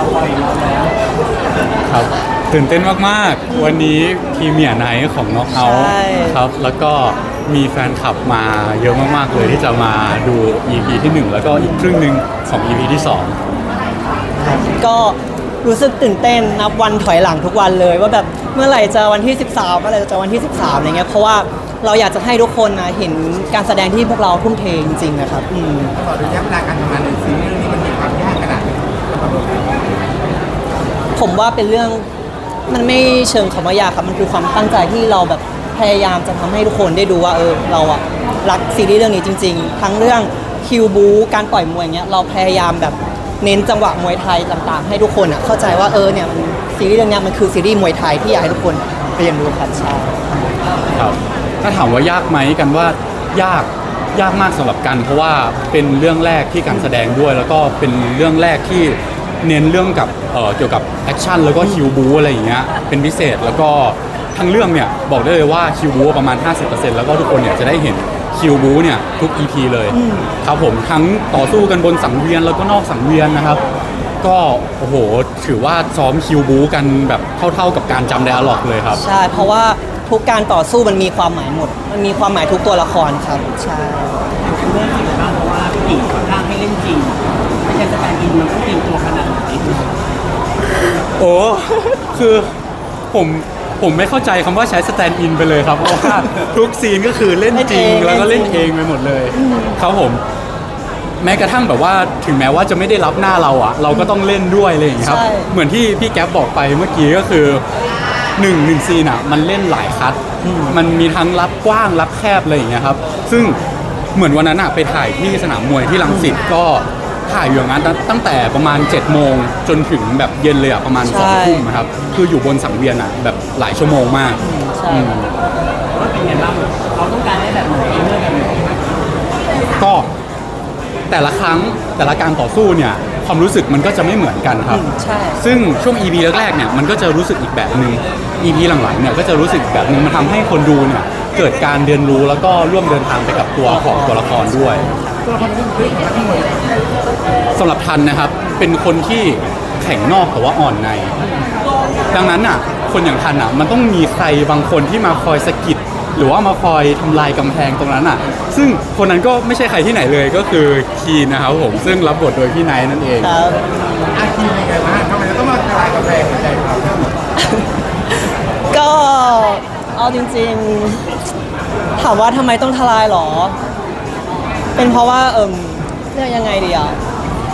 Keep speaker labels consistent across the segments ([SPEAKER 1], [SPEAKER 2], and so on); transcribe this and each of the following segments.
[SPEAKER 1] เราคอยเราแล้ว
[SPEAKER 2] ครับตื่นเต้นมากๆ วันนี้พรีเมียร์ไนท์ของน็อกเอา
[SPEAKER 3] ใช่
[SPEAKER 2] ครับ แล้วก็มีแฟนคลับมาเยอะมากๆเลยที่จะมาดู EP ที่ 1 แล้วก็อีกครึ่งหนึ่งของ EP ที่ 2
[SPEAKER 3] ก็รู้สึกตื่นเต้นนับวันถอยหลังทุกวันเลย ว่าแบบเมื่อไหร่จะวันที่ 13เมื่อไหร่จะวันที่ 13อะไรเงี้ยเพราะว่าเราอยากจะให้ทุกคนนะเห็นการแสดงที่พวกเราทุ่มเทจริงๆนะครับอืม
[SPEAKER 4] ตลอดระยะเวลาการทำงานในซีรีส์เรื่องนี้มันมีความยากขนาดไหน
[SPEAKER 3] ผมว่าเป็นเรื่องมันไม่เชิงคำว่ายากครับมันคือความตั้งใจที่เราแบบพยายามจะทำให้ทุกคนได้ดูว่าเออเราอะรักซีรีส์เรื่องนี้จริง ๆ ทั้งเรื่องคิวบูการต่อยมวยเงี้ยเราพยายามแบบเน้นจังหวะมวยไทยต่างๆ ให้ทุกคนอะเข้าใจว่าเออเนี่ยมันซีรีส์เรื่องเนี้ยมันคือซีรีส์มวยไทยที่อยากให้ทุกคนเรียนรู้ครับใช่
[SPEAKER 2] ครับถ้าถามว่ายากไหมกันว่ายากยากมากสำหรับกัน เพราะว่าเป็นเรื่องแรกที่การแสดงด้วย แล้วก็เป็นเรื่องแรกที่ เน้นเรื่องกับเอ่อเกี่ยวกับแอคชั่นแล้วก็คิวบูอะไรอย่างเงี้ยเป็นพิเศษแล้วก็ทั้งเรื่องเนี่ยบอกได้เลยว่าคิวบูประมาณ 50%แล้วก็ทุกคนเนี่ยจะได้เห็นคิวบูเนี่ยทุก EP เลยครับผมทั้งต่อสู้กันบนสังเวียนแล้วก็นอกสังเวียนนะครับ ก็โอ้โหถือว่าซ้อมคิวบูกันแบบเท่าๆกับการจำไดอะล็อกเลยครับ
[SPEAKER 3] ใช่ เพราะว่าทุกการต่อสู้มันมีความหมายหมด มันมีความหมายทุกตัวละครครับ ใช่
[SPEAKER 1] เรื่องจริงบ้างเพราะว่าพี่ตีค่อนข้างให้เล่นจริง ไม่ใช่สแตนด์อินมันต้องเตรียมตัวขนาดไหน
[SPEAKER 2] โอ้คือผมผมไม่เข้าใจคำว่าใช้สแตนด์อินไปเลยครับ เพราะว่าทุกซีนก็คือเล่นจริง
[SPEAKER 3] เล่นเอง
[SPEAKER 2] แล้วก็เล่น
[SPEAKER 3] เล่นจริง
[SPEAKER 2] เองไปหมดเลยครับผม แม้กระทั่งแบบว่าถึงแม้ว่าจะไม่ได้รับหน้าเราอะ เราก็ต้องเล่นด้วยอะไรอย่างเงี้ยครับ
[SPEAKER 3] ใช่
[SPEAKER 2] เหมือนที่พี่แก๊ปบอกไปเมื่อกี้ก็คือหนึ่งหนึ่งซีนอะ มันเล่นหลายคัดมันมีทั้งรับกว้างรับแคบอะไรอย่างเงี้ยครับ ซึ่งเหมือนวันนั้นอะไปถ่ายที่สนามมวยที่ลังสิตก็ ถ่ายอยู่อย่างนั้นตั้งตั้งแต่ประมาณ7จ็ดโมงจนถึงแบบเย็นเลยอะประมาณสอง
[SPEAKER 3] ใช่
[SPEAKER 2] ทุ่มนะครับคืออยู่บนสังเวียนอะแบบหลายชั่วโมงมาก
[SPEAKER 3] ใช่
[SPEAKER 2] อืม
[SPEAKER 1] ว่าเป็นไงบ้างเขาต้องการให้แบบไหนเรื่องแบบไหน
[SPEAKER 2] ก็แต่ละครั้งแต่ละการต่อสู้เนี่ยความรู้สึกมันก็จะไม่เหมือนกันครับ
[SPEAKER 3] อืมใช่
[SPEAKER 2] ซึ่งช่วง EP แรกๆเนี่ยมันก็จะรู้สึกอีกแบบหนึ่ง EP หลังๆเนี่ยก็จะรู้สึกอีกแบบหนึ่งมันทำให้คนดูเนี่ยเกิดการเรียนรู้แล้วก็ร่วมเดินทางไปกับตัวของตัวละครด้วย
[SPEAKER 4] ตัวละครนี้คือของทั้งหมด
[SPEAKER 2] สำ หรับทันนะครับ เป็นคนที่แข็งนอกแต่ว่าอ่อนใน ดังนั้นอะ คนอย่างทันอะ มันต้องมีใครบางคนที่มาคอยสะกิดหรือว่ามาคอยทำลายกำแพงตรงนั้นอะ ซึ่งคนนั้นก็ไม่ใช่ใครที่ไหนเลยก็คือคีนนะครับผมซึ่งรับบทโดยพี่ไนท์นั่นเอง
[SPEAKER 3] ครับ
[SPEAKER 4] อาคีเป็นไงบ้างทำไมเราต้องมาทลายกำแพงหัวใจของเรา
[SPEAKER 3] ก็เอาจริงๆ ถามว่าทำไมต้องทลายหรอ เป็นเพราะว่าเอิมเรียกยังไงดีอะ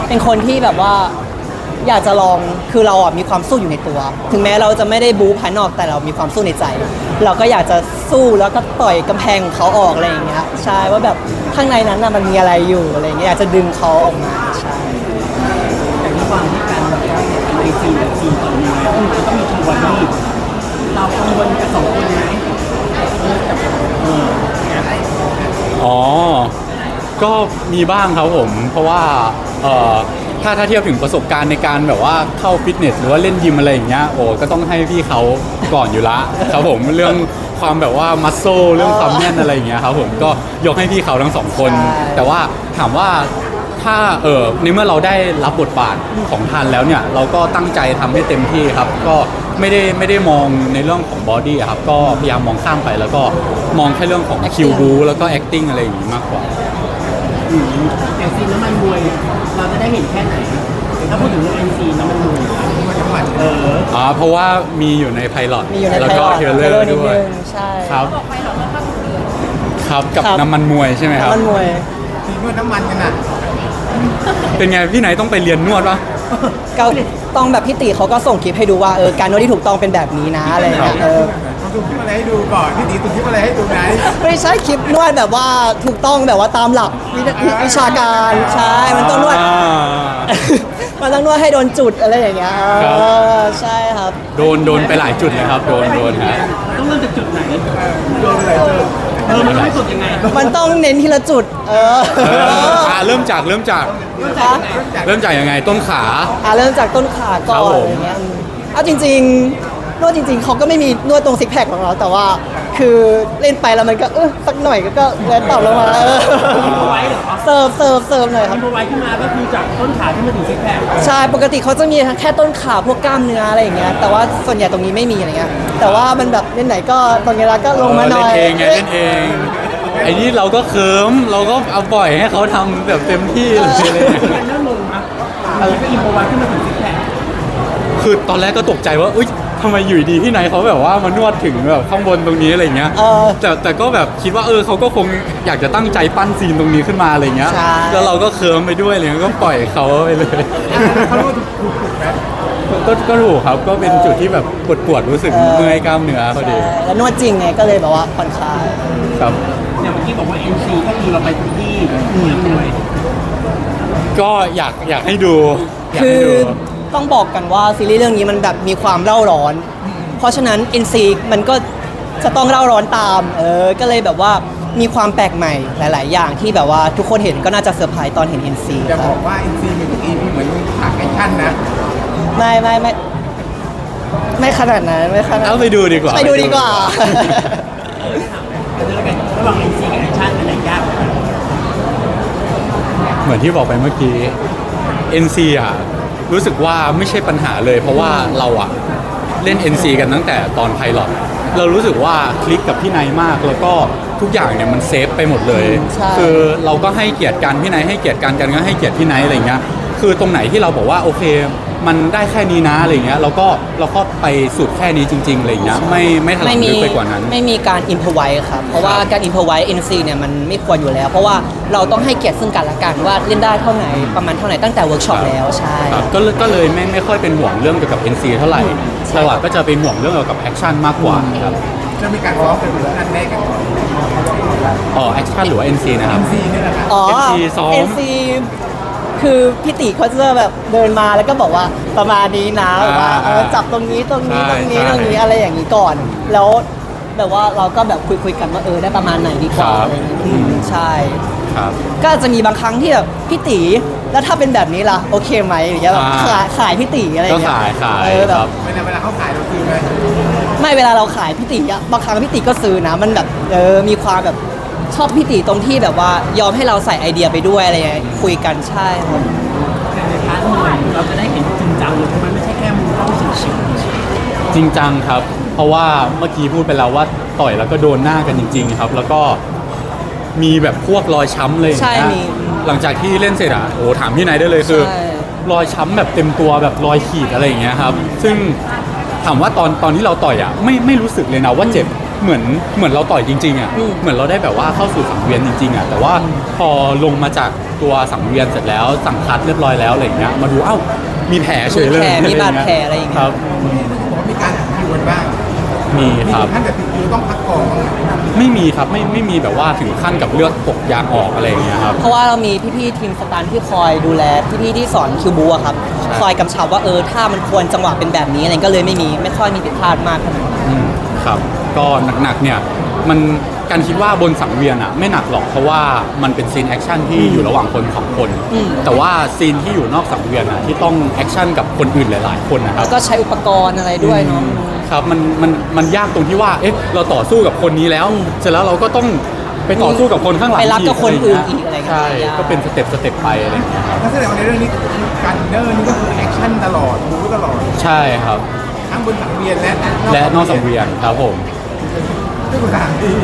[SPEAKER 3] เป็นคนที่แบบว่าอยากจะลองคือเราอะมีความสู้อยู่ในตัว ถึงแม้เราจะไม่ได้บู๊ภายนอกแต่เรามีความสู้ในใจ เราก็อยากจะสู้แล้วก็ต่อยกำแพงของเขาออกอะไรอย่างเงี้ยใช่ว่าแบบข้างในนั้นน่ะมันมีอะไรอยู่อะไรอย่างเงี้ยอยากจะดึงเขาออกมาใช่
[SPEAKER 1] แต่ระหว่างที่การแบบว่าในซีนกับซีนต่อมวยมันก็มีทัวร์ที่เรากังวลกับสองคนไหมเออ
[SPEAKER 2] อ๋อ ก็มีบ้างครับผม เพราะว่าเอ่อถ้าถ้าเทียบถึงประสบการณ์ในการแบบว่าเข้าฟิตเนสหรือว่าเล่นยิมอะไรอย่างเงี้ยโอ้ก็ต้องให้พี่เขาก่อนอยู่ละ ครับผมเรื่องความแบบว่ามัสโซเรื่องความแน่นอะไรอย่างเงี้ยครับผมก็ยกให้พี่เขาทั้งสองคน
[SPEAKER 3] ใช่
[SPEAKER 2] แต่ว่าถามว่าถ้าเออในเมื่อเราได้รับบทบาทของทันแล้วเนี่ย เราก็ตั้งใจทำให้เต็มที่ครับ ก็ไม่ได้ไม่ได้มองในเรื่องของบอดี้ครับก็พยายามมองข้ามไปแล้วก็มองแค่เรื่องของคิวบูแล้วก็ acting อะไรอย่างงี้มากกว่า
[SPEAKER 1] อืมอย่างซีนน้ำมันมวยเราจะได้เห็นแค่ไหนถ้าพูดถึงเรื่องซีนน้ำมันมวยเออ
[SPEAKER 2] อ่าเพราะว่ามีอยู่ในไพลอต
[SPEAKER 3] มีอยู่ใน
[SPEAKER 2] แล้ว
[SPEAKER 3] ไทย
[SPEAKER 2] ก็
[SPEAKER 3] อ
[SPEAKER 2] เทรลเลอร์
[SPEAKER 3] นิด
[SPEAKER 2] ด้วย
[SPEAKER 3] นึงใช่
[SPEAKER 2] ครับ ครับกับ
[SPEAKER 3] ครับ
[SPEAKER 2] น้ำมันมวยใช่ไหมครับ
[SPEAKER 3] มันมวย
[SPEAKER 4] ทีนวดน้ำมันกันอะ
[SPEAKER 2] เป็นไงพี่ไหนต้องไปเรียนนวดปะ
[SPEAKER 3] ก็ต้องแบบพี่ติเขาก็ส่งคลิปให้ดูว่าเออการนวดที่ถูกต้องเป็นแบบนี้นะอะไรอย่างเงี้ยเออ
[SPEAKER 4] เขาดูคลิปอะไรให้ดูก่อนพี่ตีดูคลิปอะไรให้ดูไหน
[SPEAKER 3] ไม่ใช่คลิปนวดแบบว่าถูกต้องแบบว่าตามหลักวิวิวิชาการใช่มันต้องนวด
[SPEAKER 2] อ่า
[SPEAKER 3] มันต้องนวดให้โดนจุดอะไรอย่างเงี้ย
[SPEAKER 2] ครับ
[SPEAKER 3] เออใช่ครับ
[SPEAKER 2] โดนโดนไปหลายจุดเลยครับ โดนโดนฮะ
[SPEAKER 1] ต้องเริ่มจากจุดไหน
[SPEAKER 4] โดนอะไรเจอ
[SPEAKER 1] เออมันต้องสุดยังไง
[SPEAKER 3] มันต้องเน้นทีละจุด เออ
[SPEAKER 2] เอออ่าเริ่มจากเริ่มจาก
[SPEAKER 3] คะ
[SPEAKER 2] เริ่มจากยังไงต้นขา
[SPEAKER 3] อะเริ่มจากต้นขาก่อ
[SPEAKER 2] ครับ
[SPEAKER 3] น
[SPEAKER 2] ผม
[SPEAKER 3] อะไรเงี้ยอืมเอาจริง นวดจริง ๆ เขาก็ไม่มีนวดตรงซิกแพคของเราแต่ว่า คือเล่นไปแล้วมันก็เออสักหน่อยก็ก็แล้วต่อลงมาเออ
[SPEAKER 1] เอาไว้เหรอ
[SPEAKER 3] เสิร์ฟเสิร์ฟเสิร์ฟหน่อยครับ
[SPEAKER 1] ทำเอาไว้ขึ้นมาก็คือจากต้นขาขึ้นมาถึงซิกแพค
[SPEAKER 3] ใช่ ปกติเขาจะมีแค่ต้นขาพวกกล้ามเนื้ออะไรอย่างเงี้ย แต่ว่าส่วนใหญ่ตรงนี้ไม่มีอะไรเงี้ย แต่ว่ามันแบบเล่นไหนก็ตรงนี้แล้วก็ลงมาหน่อย
[SPEAKER 2] เล่นเองไงเล่นเองไอ้นี่เราก็เคิมเราก็เอาปล่อยให้เขาทำแบบเต็มที่เลยอะไรอย่างเงี้ย
[SPEAKER 1] มันเริ่มงงนะอะไรก็อินโฟไว้ขึ้นมาถึงซิกแพค
[SPEAKER 2] คือตอนแรกก็ตกใจว่าอุ้ย ทำไมอยู่ดีที่ไหนเขาแบบว่ามานวดถึงแบบข้างบนตรงนี้อะไรเงี้ย
[SPEAKER 3] เออ
[SPEAKER 2] แต่แต่ก็แบบคิดว่าเออเขาก็คงอยากจะตั้งใจปั้นซีนตรงนี้ขึ้นมาอะไรเงี้ย
[SPEAKER 3] ใช่
[SPEAKER 2] แล้วเราก็เคิมไปด้วยอะไรเงี้ยก็ปล่อยเขาไปเลย
[SPEAKER 4] เขารู้ถูกถูกถูกไหม
[SPEAKER 2] ก็ก็ถูกครับก็เป็นจุดที่แบบปวดปวดๆรู้สึกเมื่อยกล้ามเนื้อพอดี
[SPEAKER 3] ใช่แล้วนวดจริงไงก็เลยแบบว่าผ่อนคลาย
[SPEAKER 2] ครับ
[SPEAKER 1] เนี่ยเมื่อกี้บอกว่า NC ก็คือเราไปทุกที่เหมือนเลย
[SPEAKER 2] ก็อยากอยากให้ดูอยาก
[SPEAKER 3] คื
[SPEAKER 2] ให้
[SPEAKER 3] อ
[SPEAKER 2] ดู
[SPEAKER 3] ต้องบอกกันว่าซีรีส์เรื่องนี้มันแบบมีความเล่าร้อน เพราะฉะนั้น NC มันก็จะต้องเล่าร้อนตาม เออ ก็เลยแบบว่ามีความแปลกใหม่หลาย ๆ อย่างที่แบบว่าทุกคนเห็นก็น่าจะเซอร์ไพรส์ตอนเห็น NC
[SPEAKER 4] จะ
[SPEAKER 3] ครับ
[SPEAKER 4] อบกว่าอินซีมีทุกอีพีเหมือนฉากแอคชั่นนะ
[SPEAKER 3] ไม่ไม่ไม่ไม่ขนาดนั้นไม่ขนาด
[SPEAKER 2] เอาไปดูดีกว่า
[SPEAKER 3] ไปดูดีกว่า
[SPEAKER 1] จะเลือกกันระหว่าง NC กับแอคชั่นอันไหนยากกว่ากัน
[SPEAKER 2] เหมือนที่บอกไปเมื่อกี้ NC อะ รู้สึกว่าไม่ใช่ปัญหาเลย เพราะว่าเราอะเล่น NC กันตั้งแต่ตอนไพลอตเรารู้สึกว่าคลิกกับพี่นายมากแล้วก็ทุกอย่างเนี่ยมันเซฟไปหมดเลย
[SPEAKER 3] ใช่
[SPEAKER 2] คือเราก็ให้เกียรติกันพี่นายให้เกียรติกันกันก็ให้เกียรติพี่นายอะไรเงี้ยคือตรงไหนที่เราบอกว่าโอเค มันได้แค่นี้นะอะไรเงี้ยเราก็เราก็ไปสุดแค่นี้จริงๆอะไรเงี้ยไม่ไม่ถลำลึกไปกว่านั้น
[SPEAKER 3] ไม่มีการอินพไวครับ เพราะว่าการอินพไว NC เนี่ยมันไม่ควรอยู่แล้ว เพราะว่าเราต้องให้เกียรติซึ่งกันและกันว่าเล่นได้เท่าไหร่ประมาณเท่าไหร่ตั้งแต่เวิร์กช็อปแล้วใช่
[SPEAKER 2] ครับก็เลยก็เลยไม่ไม่ค่อยเป็นห่วงเรื่องเกี่ยวกับ NC เท่าไหร่เราอะก็จะเป็นห่วงเรื่องเกี่ยวกับแอคชั่นมากกว่าครับ
[SPEAKER 4] จะมีการซ้อมกันอยู่อันแรกกัน
[SPEAKER 2] อ๋อแอคชั่นหรือว่า NC นะครับ
[SPEAKER 4] ซีนี่แหละครับ
[SPEAKER 3] อ๋อ
[SPEAKER 2] NC ซ้อม
[SPEAKER 3] NC คือพี่ติเขาจะแบบเดินมาแล้วก็บอกว่าประมาณนี้นะแบบว่าเออจับตรงนี้ตรงนี้ตรงนี้
[SPEAKER 2] ใช่
[SPEAKER 3] ตรงนี้อะไรอย่างนี้ก่อน แล้วแบบว่าเราก็แบบคุยคุยๆกันว่าเออได้ประมาณไหนดีกว่า
[SPEAKER 2] ครับ
[SPEAKER 3] อะไรอย่างงี้อืมใช่
[SPEAKER 2] ครับ
[SPEAKER 3] ก็อาจจะมีบางครั้งที่แบบพี่ตีแล้วถ้าเป็นแบบนี้ล่ะโอเคไหมหรือจะแบบ
[SPEAKER 2] อ่า
[SPEAKER 3] ขายขายพี่ตีอะไรอย่างเงี้ย
[SPEAKER 2] ก็ขายขาย
[SPEAKER 3] เออแบ
[SPEAKER 2] ครับบ
[SPEAKER 4] เวลาเวลาเขาขายเราซื้อไหม
[SPEAKER 3] ไม่เวลาเราขายพี่ตีอะบางครั้งพี่ตีก็ซื้อนะมันแบบเออมีความแบบ ชอบพี่ตีตรงที่แบบว่ายอมให้เราใส่ไอเดียไปด้วยอะไรอย่างเงี้ยคุยกันใช่ครับ
[SPEAKER 1] แต่ในพาร์ทหน่อยเราจะได้เห็นจริงจังเลยเพราะมันไม่ใช่แค่มุมกล้องเฉียวๆ
[SPEAKER 2] จริงจังครับ เพราะว่าเมื่อกี้พูดไปแล้วว่าต่อยแล้วก็โดนหน้ากันจริง ๆ ครับ แล้วก็มีแบบพวกรอยช้ำเลย
[SPEAKER 3] ใช่
[SPEAKER 2] นะ
[SPEAKER 3] มี
[SPEAKER 2] หลังจากที่เล่นเสร็จอะโอ้ถามพี่นายได้เลยคือ
[SPEAKER 3] ใช่
[SPEAKER 2] รอยช้ำแบบเต็มตัวแบบรอยขีดอะไรอย่างเงี้ยครับ ซึ่งถามว่าตอนตอนที่เราต่อยอะไม่ไม่รู้สึกเลยนะว่าเจ็บ เหมือนเหมือนเราต่อยจริงๆอะ
[SPEAKER 3] อืม
[SPEAKER 2] เหมือนเราได้แบบว่าเข้าสู่สังเวียนจริงๆอะแต่ว่าพอลงมาจากตัวสังเวียนเสร็จแล้วสั่งคัดเรียบร้อยแล้วอะไรอย่างเงี้ยมาดูเอ้ามีแผลเฉยเลย
[SPEAKER 3] มีแผลมีบาดแผลอะไรอย่างเงี้ย
[SPEAKER 2] ครับ
[SPEAKER 4] ผมว่ามีการคิวกันบ้าง
[SPEAKER 2] มี
[SPEAKER 4] มี
[SPEAKER 2] ครับ
[SPEAKER 4] ท่านแต่ติดคิวต้องพักกองบ้างไหม
[SPEAKER 2] ไม่มีครับไม่ไม่มีแบบว่าถึงขั้นกับเลือดตกยางออกอะไรอย่างเงี้ยครับ
[SPEAKER 3] เพราะว่าเรามีพี่ๆทีมสตันที่คอยดูแลพี่ๆที่สอนคิวบูอะครับ
[SPEAKER 2] ใช่
[SPEAKER 3] คอยกำชับว่าเออถ้ามันควรจังหวะเป็นแบบนี้อะไรก็เลยไม่มีไม่ค่อยมีผิดพลาดมากขนาดนั้น
[SPEAKER 2] อืมครับ ก็หนักๆเนี่ยมันการคิดว่าบนสังเวียนอะไม่หนักหรอกเพราะว่ามันเป็นซีนแอคชั่นที่อยู่ระหว่างคนสองคน
[SPEAKER 3] อืม
[SPEAKER 2] แต่ว่าซีนที่อยู่นอกสังเวียนอะที่ต้องแอคชั่นกับคนอื่นหลาย ๆ คนนะครั
[SPEAKER 3] แล้
[SPEAKER 2] บ
[SPEAKER 3] วก็ใช้อุปกรณ์อะไรด้วยเนาะ
[SPEAKER 2] ครับมันมันมันยากตรงที่ว่าเอ๊ะเราต่อสู้กับคนนี้แล้ว เสร็จแล้วเราก็ต้องไปต่อสู้กับคนข้างหลัง
[SPEAKER 3] ไปรับกับคนอื่นะ
[SPEAKER 2] ไร
[SPEAKER 3] อีกอะไรเงี้ย
[SPEAKER 2] ใช่
[SPEAKER 3] ยาก
[SPEAKER 2] ก็เป็นสเต็ปสเต็ปไปอะไรอย่างเงี้ยครับ
[SPEAKER 4] ถ้าแสดงว่าในเรื่องนี้การเดินนี่ก็คือแอคชั่นตลอดบู๊ตลอด
[SPEAKER 2] ใช่ครับ
[SPEAKER 4] ทั้งบนสังเวียนและ
[SPEAKER 2] และนอกสังเวียนครับผม
[SPEAKER 4] ทุกสถานที่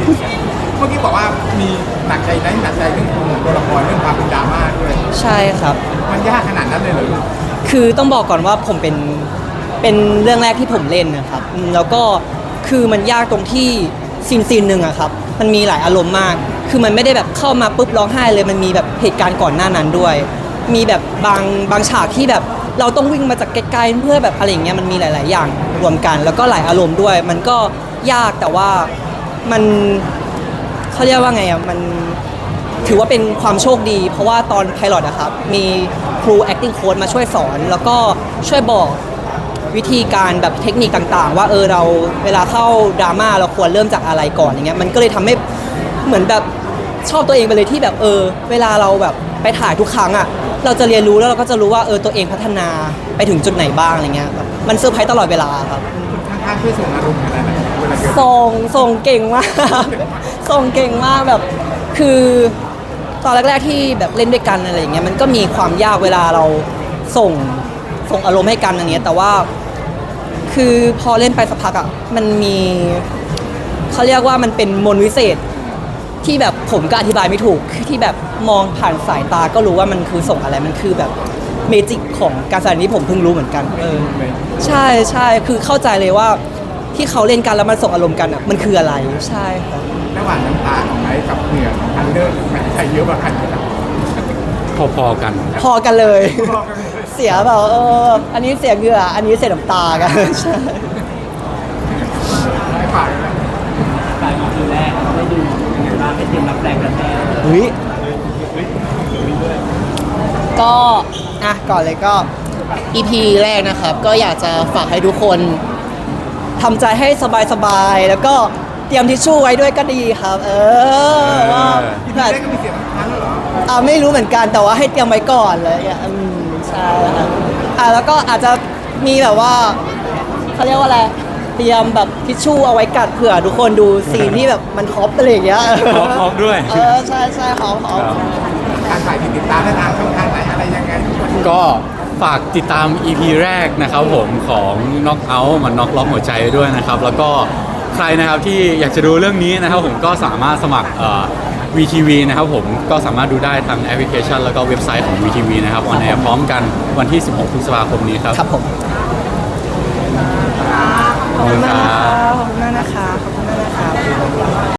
[SPEAKER 4] เมื่อกี้บอกว่ามีหนักใจไหมหนักใจเรื่องของตัวละครเรื่องความเป็นดราม่าด้วย
[SPEAKER 3] ใช่ครับ
[SPEAKER 4] มันยากขนาดนั้นเลยเหรอ
[SPEAKER 3] คือต้องบอกก่อนว่าผมเป็นเป็นเรื่องแรกที่ผมเล่นนะครับอืมแล้วก็คือมันยากตรงที่ซีนซีนหนึ่งอะครับ มันมีหลายอารมณ์มาก คือมันไม่ได้แบบเข้ามาปุ๊บร้องไห้เลยมันมีแบบเหตุการณ์ก่อนหน้านั้นด้วย มีแบบบางบางฉากที่แบบเราต้องวิ่งมาจากไกลๆเพื่อแบบอะไรอย่างเงี้ยมันมีหลาย ๆ อย่างรวมกัน แล้วก็หลายอารมณ์ด้วย มันก็ ยากแต่ว่ามันเขาเรียกว่าไงอะมันถือว่าเป็นความโชคดี เพราะว่าตอนไพลอตอะครับ มีครู acting coach มาช่วยสอน แล้วก็ช่วยบอกวิธีการแบบเทคนิคต่างๆ ว่าเออเราเวลาเข้าดราม่าเราควรเริ่มจากอะไรก่อนอย่างเงี้ยมันก็เลยทำให้เหมือนแบบชอบตัวเองไปเลยที่แบบเออ เวลาเราแบบไปถ่ายทุกครั้งอะเราจะเรียนรู้แล้วเราก็จะรู้ว่าเออตัวเองพัฒนาไปถึงจุดไหนบ้างอะไรเงี้ยแบบมันเซอร์ไพรส์ตลอดเวลาครับ
[SPEAKER 4] ข้างช่วยส่งอารมณ์ขนาดไหนเวลาเจอ
[SPEAKER 3] ส่งส่งเก่งมาก ส่งเก่งมากแบบ คือตอนแรกๆที่แบบเล่นด้วยกันอะไรอย่างเงี้ยมันก็มีความยากเวลาเราส่งส่งอารมณ์ให้กันอย่างเงี้ยแต่ว่า คือพอเล่นไปสักพักอะมันมีเขาเรียกว่ามันเป็นมนต์วิเศษที่แบบผมก็อธิบายไม่ถูกที่แบบมองผ่านสายตาก็รู้ว่ามันคือส่งอะไรมันคือแบบเมจิกของการแสดงนี้ผมเพิ่งรู้เหมือนกันเออใช่ใช่คือเข้าใจเลยว่า ที่เขาเล่นกันแล้วมันส่งอารมณ์กันอะมันคืออะไรใช่ครับ
[SPEAKER 4] ระหว่างน้ำตาของไอ้กับเหงื่อของคันเลิศไหนใครเยอะกว่ากันครับ
[SPEAKER 2] พอๆกันครับ
[SPEAKER 3] พอกันเลย
[SPEAKER 4] รอบกันเลย
[SPEAKER 3] เสียแบบเอออันนี้เสียเหงื่ออันนี้เสียน้ำตากันใช่
[SPEAKER 4] ให้ฝากเลยนะ
[SPEAKER 1] ปลายปีแรกเราได้ดูยังไงบ้างให้เตรียมรับแรงกระแทก
[SPEAKER 3] เฮ้ยก็อะก่อนเลยก็ EP แรกนะครับ ก็อยากจะฝากให้ทุกคน ทำใจให้สบายๆ แล้วก็เตรียมทิชชู่ไว้ด้วยก็ดีครับ เออว่า
[SPEAKER 4] พี่
[SPEAKER 3] แบบ
[SPEAKER 4] เล็กก็มีเสียงน้ำค้างแล้วเหรอ
[SPEAKER 3] อ่าไม่รู้เหมือนกันแต่ว่าให้เตรียมไว้ก่อนเลยอะอืมใช่ครับอะแล้วก็อาจจะมีแบบว่าเขาเรียกว่าอะไรเตรียมแบบทิชชู่เอาไว้กัดเผื่อทุกคนดูซีนที่แบบมันฮอปอะไรอย่างเงี้ย
[SPEAKER 2] ฮอปฮอปด้วย
[SPEAKER 3] เออใช่ใช่ฮอปฮอป
[SPEAKER 2] ครับ
[SPEAKER 4] การถ่ายที่ติดตามได้ทางช่องทางไหนอะไรยังไงทุกคน
[SPEAKER 2] ก็ ฝากติดตาม EP แรกนะครับผมของ Knock Out มัน Knock ล็อกหัวใจด้วยนะครับ แล้วก็ใครนะครับที่อยากจะดูเรื่องนี้นะครับผมก็สามารถสมัครเอ่อ VTV นะครับผมก็สามารถดูได้ทางแอปพลิเคชัน แล้วก็เว็บไซต์ของ VTV นะครับออนแอร์พร้อมกันวันที่ 16พฤษภาคมนี้ครับ
[SPEAKER 3] ครับผม
[SPEAKER 2] ขอบคุณครับ
[SPEAKER 3] ขอบคุณมากนะคะ